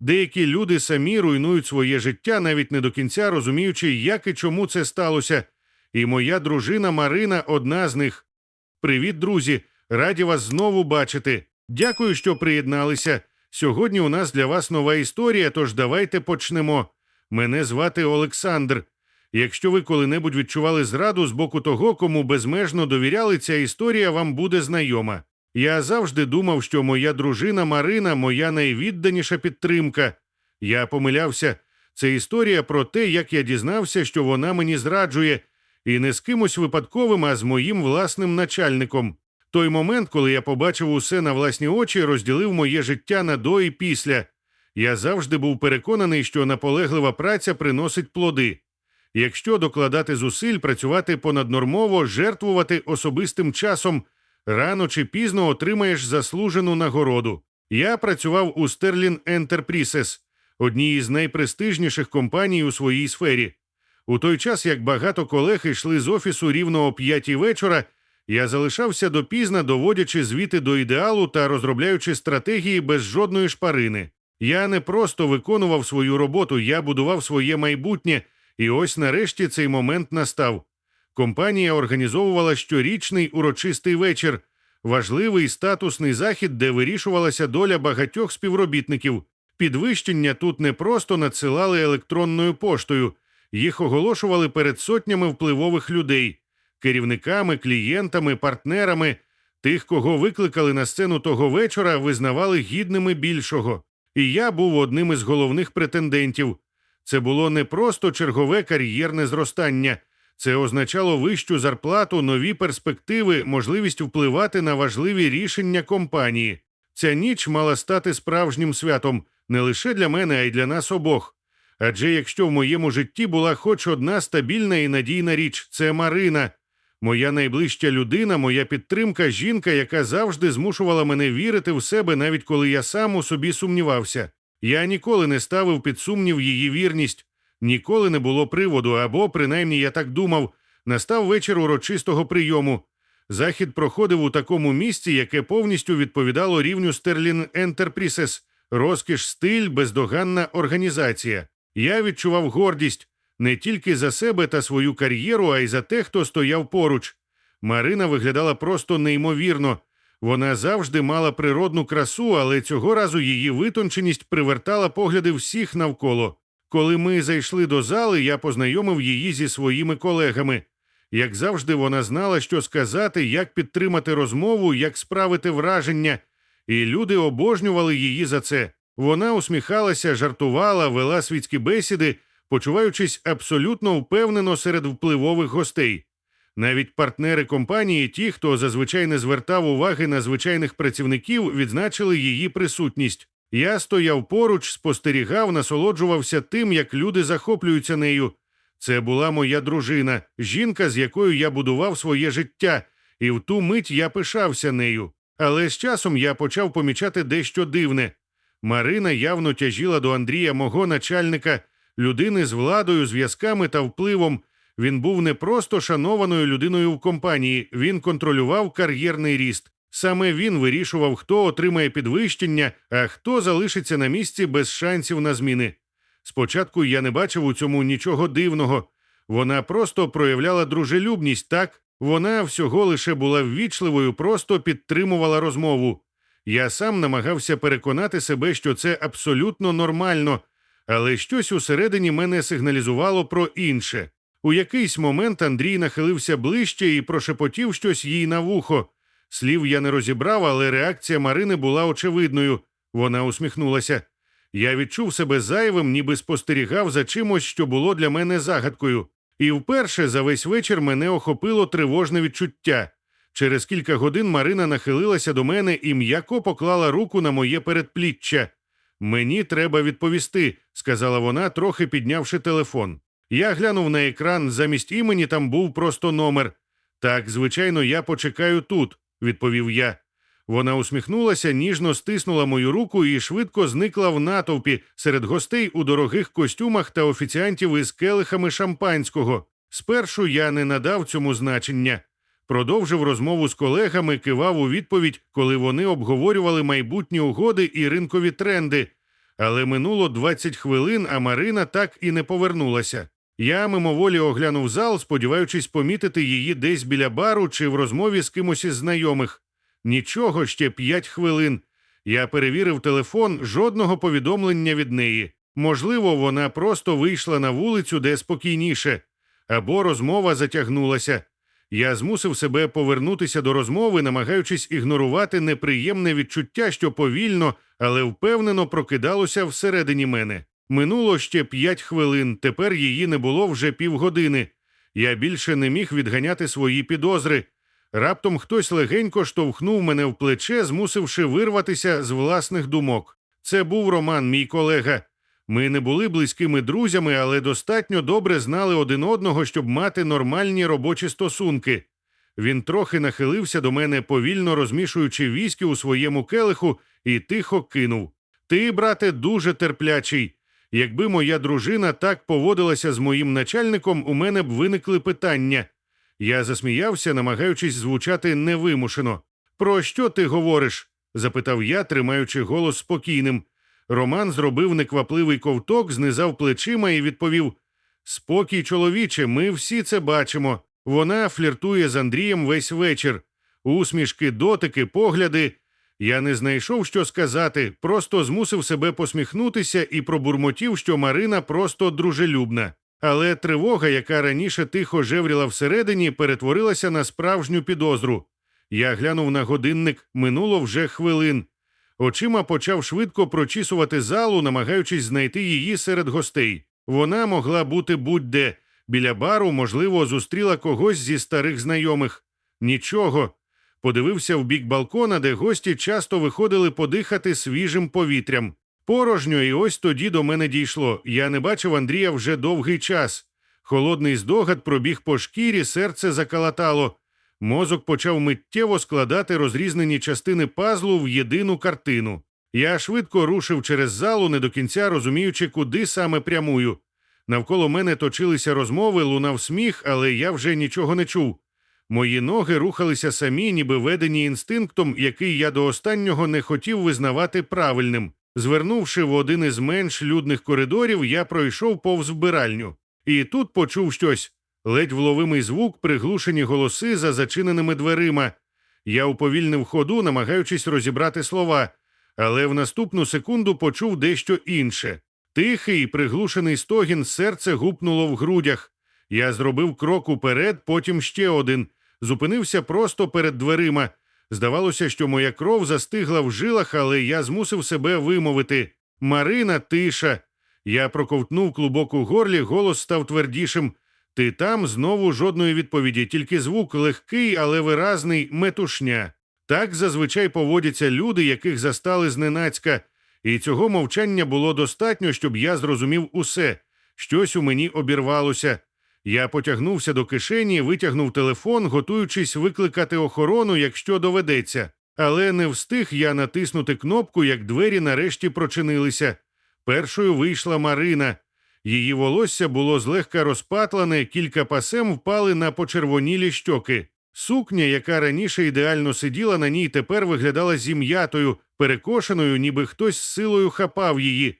Деякі люди самі руйнують своє життя, навіть не до кінця розуміючи, як і чому це сталося. І моя дружина Марина одна з них. Привіт, друзі! Раді вас знову бачити. Дякую, що приєдналися. Сьогодні у нас для вас нова історія, тож давайте почнемо. Мене звати Олександр. Якщо ви коли-небудь відчували зраду з боку того, кому безмежно довіряли, ця історія вам буде знайома. Я завжди думав, що моя дружина Марина моя найвідданіша підтримка. Я помилявся. Це історія про те, як я дізнався, що вона мені зраджує, і не з кимось випадковим, а з моїм власним начальником. Той момент, коли я побачив усе на власні очі, розділив моє життя на до і після. Я завжди був переконаний, що наполеглива праця приносить плоди. Якщо докладати зусиль, працювати понаднормово, жертвувати особистим часом, рано чи пізно отримаєш заслужену нагороду. Я працював у Sterling Enterprises, одній із найпрестижніших компаній у своїй сфері. У той час, як багато колег йшли з офісу рівно о п'ятій вечора, я залишався допізна, доводячи звіти до ідеалу та розробляючи стратегії без жодної шпарини. Я не просто виконував свою роботу, я будував своє майбутнє, і ось нарешті цей момент настав. Компанія організовувала щорічний урочистий вечір, важливий статусний захід, де вирішувалася доля багатьох співробітників. Підвищення тут не просто надсилали електронною поштою, їх оголошували перед сотнями впливових людей, керівниками, клієнтами, партнерами. Тих, кого викликали на сцену того вечора, визнавали гідними більшого. І я був одним із головних претендентів. Це було не просто чергове кар'єрне зростання, це означало вищу зарплату, нові перспективи, можливість впливати на важливі рішення компанії. Ця ніч мала стати справжнім святом не лише для мене, а й для нас обох. Адже якщо в моєму житті була хоч одна стабільна і надійна річ, це Марина, моя найближча людина, моя підтримка, жінка, яка завжди змушувала мене вірити в себе, навіть коли я сам у собі сумнівався. Я ніколи не ставив під сумнів її вірність, ніколи не було приводу, або, принаймні, я так думав, настав вечір урочистого прийому. Захід проходив у такому місці, яке повністю відповідало рівню Sterling Enterprises. розкіш, стиль, бездоганна організація. Я відчував гордість не тільки за себе та свою кар'єру, а й за те, хто стояв поруч. Марина виглядала просто неймовірно. Вона завжди мала природну красу, але цього разу її витонченість привертала погляди всіх навколо. Коли ми зайшли до зали, я познайомив її зі своїми колегами. Як завжди, вона знала, що сказати, як підтримати розмову, як справити враження, і люди обожнювали її за це. Вона усміхалася, жартувала, вела світські бесіди, почуваючись абсолютно впевнено серед впливових гостей. Навіть партнери компанії, ті, хто зазвичай не звертав уваги на звичайних працівників, відзначили її присутність. Я стояв поруч, спостерігав, насолоджувався тим, як люди захоплюються нею. Це була моя дружина, жінка, з якою я будував своє життя, і в ту мить я пишався нею. Але з часом я почав помічати дещо дивне. Марина явно тяжіла до Андрія, мого начальника, людини з владою, зв'язками та впливом. Він був не просто шанованою людиною в компанії, він контролював кар'єрний ріст. Саме він вирішував, хто отримає підвищення, а хто залишиться на місці без шансів на зміни. Спочатку я не бачив у цьому нічого дивного. Вона просто проявляла дружелюбність, так вона всього лише була ввічливою, просто підтримувала розмову. Я сам намагався переконати себе, що це абсолютно нормально, але щось усередині мене сигналізувало про інше. У якийсь момент Андрій нахилився ближче і прошепотів щось їй на вухо. Слів я не розібрав, але реакція Марини була очевидною. Вона усміхнулася. Я відчув себе зайвим, ніби спостерігав за чимось, що було для мене загадкою. І вперше за весь вечір мене охопило тривожне відчуття. Через кілька годин Марина нахилилася до мене і м'яко поклала руку на моє передпліччя. Мені треба відповісти, сказала вона, трохи піднявши телефон. Я глянув на екран, замість імені там був просто номер. Так, звичайно, я почекаю тут, відповів я. Вона усміхнулася, ніжно стиснула мою руку і швидко зникла в натовпі серед гостей у дорогих костюмах та офіціантів із келихами шампанського. Спершу я не надав цьому значення. Продовжив розмову з колегами, кивав у відповідь, коли вони обговорювали майбутні угоди і ринкові тренди. Але минуло 20 хвилин, а Марина так і не повернулася. Я мимоволі оглянув зал, сподіваючись помітити її десь біля бару чи в розмові з кимось із знайомих. Нічого, ще 5 хвилин. Я перевірив телефон, жодного повідомлення від неї. Можливо, вона просто вийшла на вулицю, де спокійніше, або розмова затягнулася. Я змусив себе повернутися до розмови, намагаючись ігнорувати неприємне відчуття, що повільно, але впевнено прокидалося всередині мене. Минуло ще п'ять хвилин, тепер її не було вже півгодини. Я більше не міг відганяти свої підозри. Раптом хтось легенько штовхнув мене в плече, змусивши вирватися з власних думок. Це був Роман, мій колега. Ми не були близькими друзями, але достатньо добре знали один одного, щоб мати нормальні робочі стосунки. Він трохи нахилився до мене, повільно розмішуючи віскі у своєму келиху, і тихо кинув: Ти, брате, дуже терплячий. Якби моя дружина так поводилася з моїм начальником, у мене б виникли питання. Я засміявся, намагаючись звучати невимушено. Про що ти говориш? запитав я, тримаючи голос спокійним. Роман зробив неквапливий ковток, знизав плечима і відповів: Спокій, чоловіче, ми всі це бачимо. Вона фліртує з Андрієм весь вечір. Усмішки, дотики, погляди. Я не знайшов, що сказати, просто змусив себе посміхнутися і пробурмотів, що Марина просто дружелюбна. Але тривога, яка раніше тихо жевріла всередині, перетворилася на справжню підозру. Я глянув на годинник, минуло вже хвилин. Очима почав швидко прочісувати залу, намагаючись знайти її серед гостей. Вона могла бути будь-де. Біля бару, можливо, зустріла когось зі старих знайомих. Нічого. Подивився в бік балкона, де гості часто виходили подихати свіжим повітрям. Порожньо, і ось тоді до мене дійшло. Я не бачив Андрія вже довгий час. Холодний здогад пробіг по шкірі, серце закалатало. Мозок почав миттєво складати розрізнені частини пазлу в єдину картину. Я швидко рушив через залу, не до кінця розуміючи, куди саме прямую. Навколо мене точилися розмови, лунав сміх, але я вже нічого не чув. Мої ноги рухалися самі, ніби ведені інстинктом, який я до останнього не хотів визнавати правильним. Звернувши в один із менш людних коридорів, я пройшов повз вбиральню. І тут почув щось ледь вловимий звук, приглушені голоси за зачиненими дверима. Я уповільнив ходу, намагаючись розібрати слова, але в наступну секунду почув дещо інше. Тихий, приглушений стогін, серце гупнуло в грудях. Я зробив крок уперед, потім ще один, зупинився просто перед дверима. Здавалося, що моя кров застигла в жилах, але я змусив себе вимовити. Марина, тиша. Я проковтнув клубок у горлі, голос став твердішим. Ти там знову жодної відповіді, тільки звук легкий, але виразний метушня. Так зазвичай поводяться люди, яких застали зненацька, і цього мовчання було достатньо, щоб я зрозумів усе. Щось у мені обірвалося. Я потягнувся до кишені, витягнув телефон, готуючись викликати охорону, якщо доведеться. Але не встиг я натиснути кнопку, як двері нарешті прочинилися. Першою вийшла Марина. Її волосся було злегка розпатлене, кілька пасем впали на почервонілі щоки. Сукня, яка раніше ідеально сиділа на ній, тепер виглядала зім'ятою, перекошеною, ніби хтось з силою хапав її.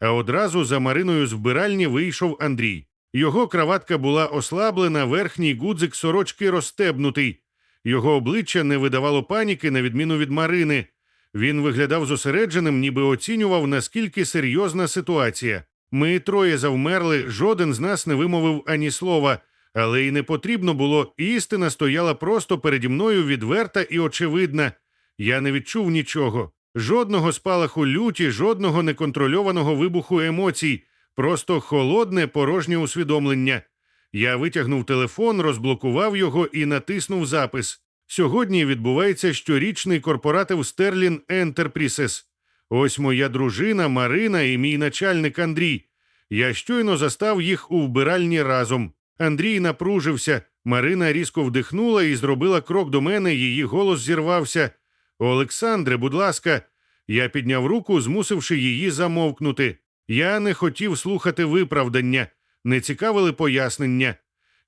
А одразу за Мариною з вбиральні вийшов Андрій. Його краватка була ослаблена, верхній гудзик сорочки розстебнутий. Його обличчя не видавало паніки, на відміну від Марини. Він виглядав зосередженим, ніби оцінював, наскільки серйозна ситуація. Ми троє завмерли, жоден з нас не вимовив ані слова, але й не потрібно було. Істина стояла просто переді мною відверта і очевидна. Я не відчув нічого, жодного спалаху люті, жодного неконтрольованого вибуху емоцій, просто холодне, порожнє усвідомлення. Я витягнув телефон, розблокував його і натиснув запис. Сьогодні відбувається щорічний корпоратив Стерлін Enterprises. Ось моя дружина Марина і мій начальник Андрій. Я щойно застав їх у вбиральні разом. Андрій напружився, Марина різко вдихнула і зробила крок до мене, її голос зірвався. Олександре, будь ласка, я підняв руку, змусивши її замовкнути. Я не хотів слухати виправдання, не цікавили пояснення.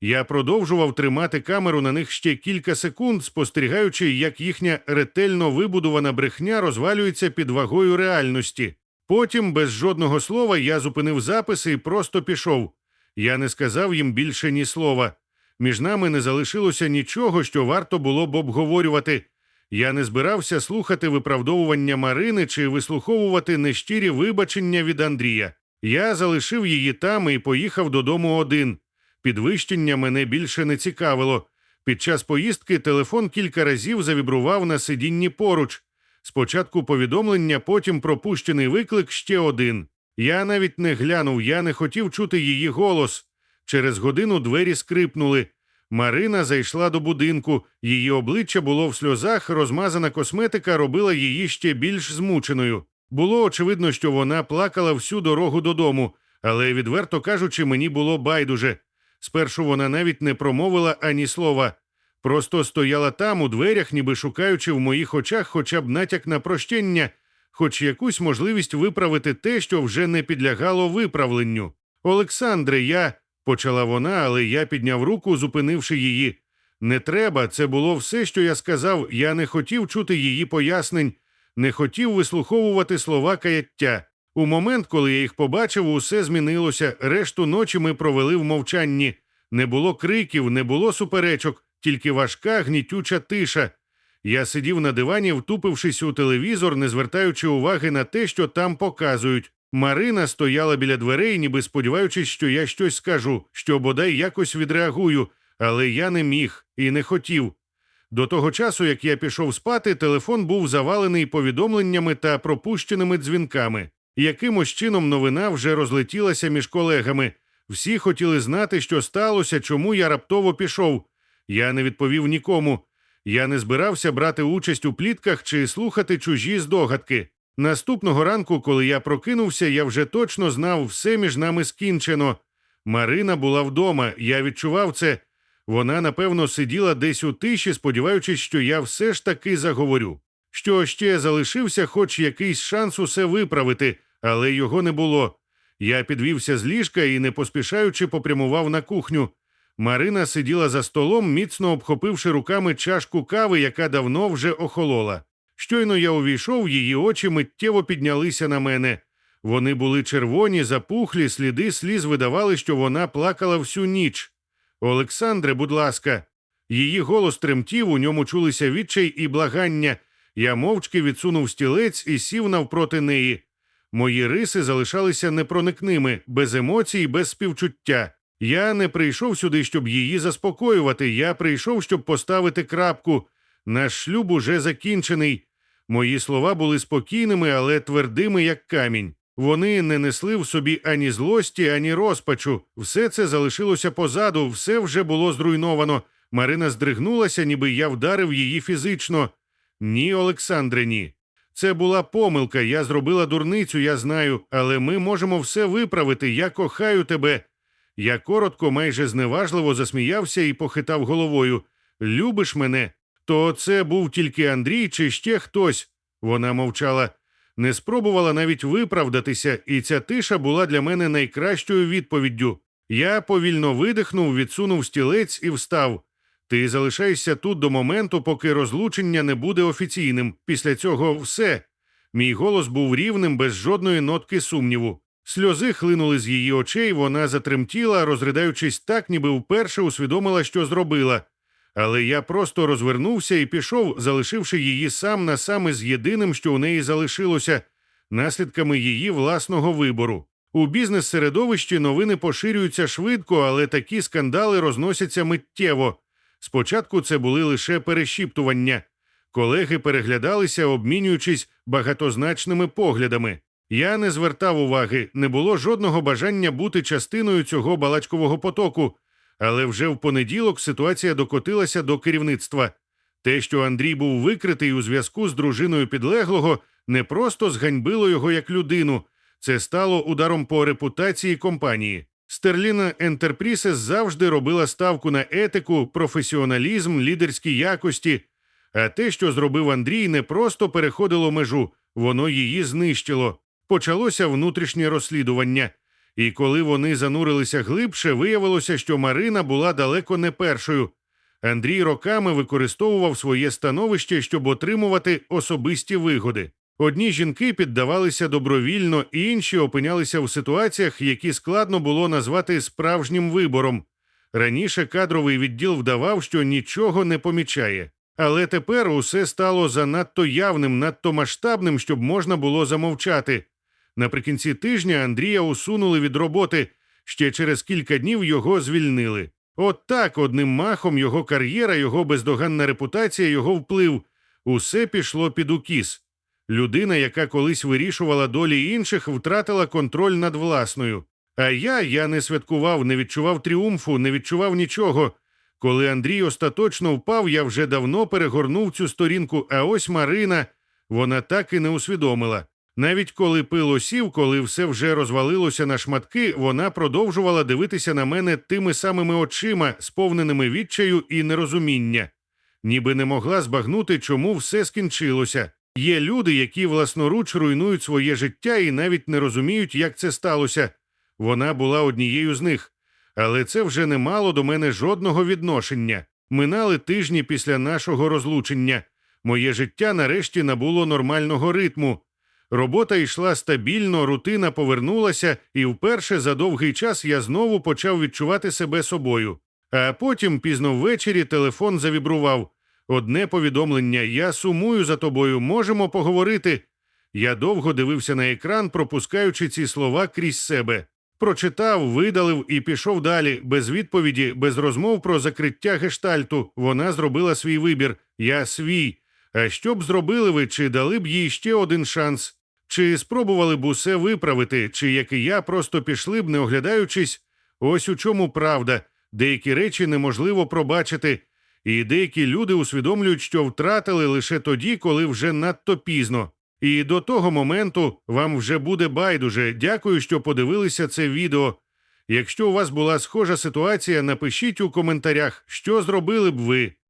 Я продовжував тримати камеру на них ще кілька секунд, спостерігаючи, як їхня ретельно вибудована брехня розвалюється під вагою реальності. Потім, без жодного слова, я зупинив записи і просто пішов. Я не сказав їм більше ні слова. Між нами не залишилося нічого, що варто було б обговорювати. Я не збирався слухати виправдовування Марини чи вислуховувати нещирі вибачення від Андрія. Я залишив її там і поїхав додому один. Підвищення мене більше не цікавило. Під час поїздки телефон кілька разів завібрував на сидінні поруч. Спочатку повідомлення, потім пропущений виклик ще один. Я навіть не глянув, я не хотів чути її голос. Через годину двері скрипнули. Марина зайшла до будинку, її обличчя було в сльозах, розмазана косметика робила її ще більш змученою. Було очевидно, що вона плакала всю дорогу додому, але, відверто кажучи, мені було байдуже. Спершу вона навіть не промовила ані слова. Просто стояла там, у дверях, ніби шукаючи в моїх очах хоча б натяк на прощення, хоч якусь можливість виправити те, що вже не підлягало виправленню. Олександре, я. Почала вона, але я підняв руку, зупинивши її. Не треба, це було все, що я сказав. Я не хотів чути її пояснень, не хотів вислуховувати слова каяття. У момент, коли я їх побачив, усе змінилося. Решту ночі ми провели в мовчанні. Не було криків, не було суперечок, тільки важка, гнітюча тиша. Я сидів на дивані, втупившись у телевізор, не звертаючи уваги на те, що там показують. Марина стояла біля дверей, ніби сподіваючись, що я щось скажу, що бодай якось відреагую, але я не міг і не хотів. До того часу, як я пішов спати, телефон був завалений повідомленнями та пропущеними дзвінками. Якимось чином новина вже розлетілася між колегами. Всі хотіли знати, що сталося, чому я раптово пішов. Я не відповів нікому. Я не збирався брати участь у плітках чи слухати чужі здогадки. Наступного ранку, коли я прокинувся, я вже точно знав, все між нами скінчено. Марина була вдома, я відчував це. Вона, напевно, сиділа десь у тиші, сподіваючись, що я все ж таки заговорю. Що ще залишився хоч якийсь шанс усе виправити, але його не було. Я підвівся з ліжка і, не поспішаючи, попрямував на кухню. Марина сиділа за столом, міцно обхопивши руками чашку кави, яка давно вже охолола. Щойно я увійшов, її очі миттєво піднялися на мене. Вони були червоні, запухлі, сліди сліз видавали, що вона плакала всю ніч. Олександре, будь ласка, її голос тремтів, у ньому чулися відчай і благання. Я мовчки відсунув стілець і сів навпроти неї. Мої риси залишалися непроникними, без емоцій, без співчуття. Я не прийшов сюди, щоб її заспокоювати. Я прийшов, щоб поставити крапку. Наш шлюб уже закінчений. Мої слова були спокійними, але твердими, як камінь. Вони не несли в собі ані злості, ані розпачу. Все це залишилося позаду, все вже було зруйновано. Марина здригнулася, ніби я вдарив її фізично. Ні, Олександре, ні. Це була помилка. Я зробила дурницю, я знаю, але ми можемо все виправити. Я кохаю тебе. Я коротко, майже зневажливо засміявся і похитав головою. Любиш мене? То це був тільки Андрій чи ще хтось. Вона мовчала, не спробувала навіть виправдатися, і ця тиша була для мене найкращою відповіддю. Я повільно видихнув, відсунув стілець і встав. Ти залишаєшся тут до моменту, поки розлучення не буде офіційним. Після цього все. Мій голос був рівним, без жодної нотки сумніву. Сльози хлинули з її очей, вона затремтіла, розридаючись так, ніби вперше усвідомила, що зробила. Але я просто розвернувся і пішов, залишивши її сам на саме з єдиним, що у неї залишилося, наслідками її власного вибору. У бізнес-середовищі новини поширюються швидко, але такі скандали розносяться миттєво. Спочатку це були лише перешіптування. Колеги переглядалися, обмінюючись багатозначними поглядами. Я не звертав уваги, не було жодного бажання бути частиною цього балачкового потоку, але вже в понеділок ситуація докотилася до керівництва. Те, що Андрій був викритий у зв'язку з дружиною підлеглого, не просто зганьбило його як людину, це стало ударом по репутації компанії. Стерліна Enterprises завжди робила ставку на етику, професіоналізм, лідерські якості. А те, що зробив Андрій, не просто переходило межу, воно її знищило. Почалося внутрішнє розслідування. І коли вони занурилися глибше, виявилося, що Марина була далеко не першою. Андрій роками використовував своє становище, щоб отримувати особисті вигоди. Одні жінки піддавалися добровільно, інші опинялися в ситуаціях, які складно було назвати справжнім вибором. Раніше кадровий відділ вдавав, що нічого не помічає. Але тепер усе стало занадто явним, надто масштабним, щоб можна було замовчати. Наприкінці тижня Андрія усунули від роботи, ще через кілька днів його звільнили. От так, одним махом його кар'єра, його бездоганна репутація, його вплив усе пішло під укіс. Людина, яка колись вирішувала долі інших, втратила контроль над власною. А я, я не святкував, не відчував тріумфу, не відчував нічого. Коли Андрій остаточно впав, я вже давно перегорнув цю сторінку, а ось Марина, вона так і не усвідомила. Навіть коли пил осів, коли все вже розвалилося на шматки, вона продовжувала дивитися на мене тими самими очима, сповненими відчаю і нерозуміння. Ніби не могла збагнути, чому все скінчилося. Є люди, які власноруч руйнують своє життя і навіть не розуміють, як це сталося. Вона була однією з них. Але це вже не мало до мене жодного відношення. Минали тижні після нашого розлучення. Моє життя нарешті набуло нормального ритму. Робота йшла стабільно, рутина повернулася, і вперше за довгий час я знову почав відчувати себе собою. А потім, пізно ввечері, телефон завібрував. Одне повідомлення: Я сумую за тобою, можемо поговорити. Я довго дивився на екран, пропускаючи ці слова крізь себе. Прочитав, видалив і пішов далі, без відповіді, без розмов про закриття гештальту. Вона зробила свій вибір. Я свій. А що б зробили ви, чи дали б їй ще один шанс? Чи спробували б усе виправити, чи як і я просто пішли б, не оглядаючись? Ось у чому правда. Деякі речі неможливо пробачити, і деякі люди усвідомлюють, що втратили лише тоді, коли вже надто пізно. І до того моменту вам вже буде байдуже. Дякую, що подивилися це відео. Якщо у вас була схожа ситуація, напишіть у коментарях, що зробили б ви.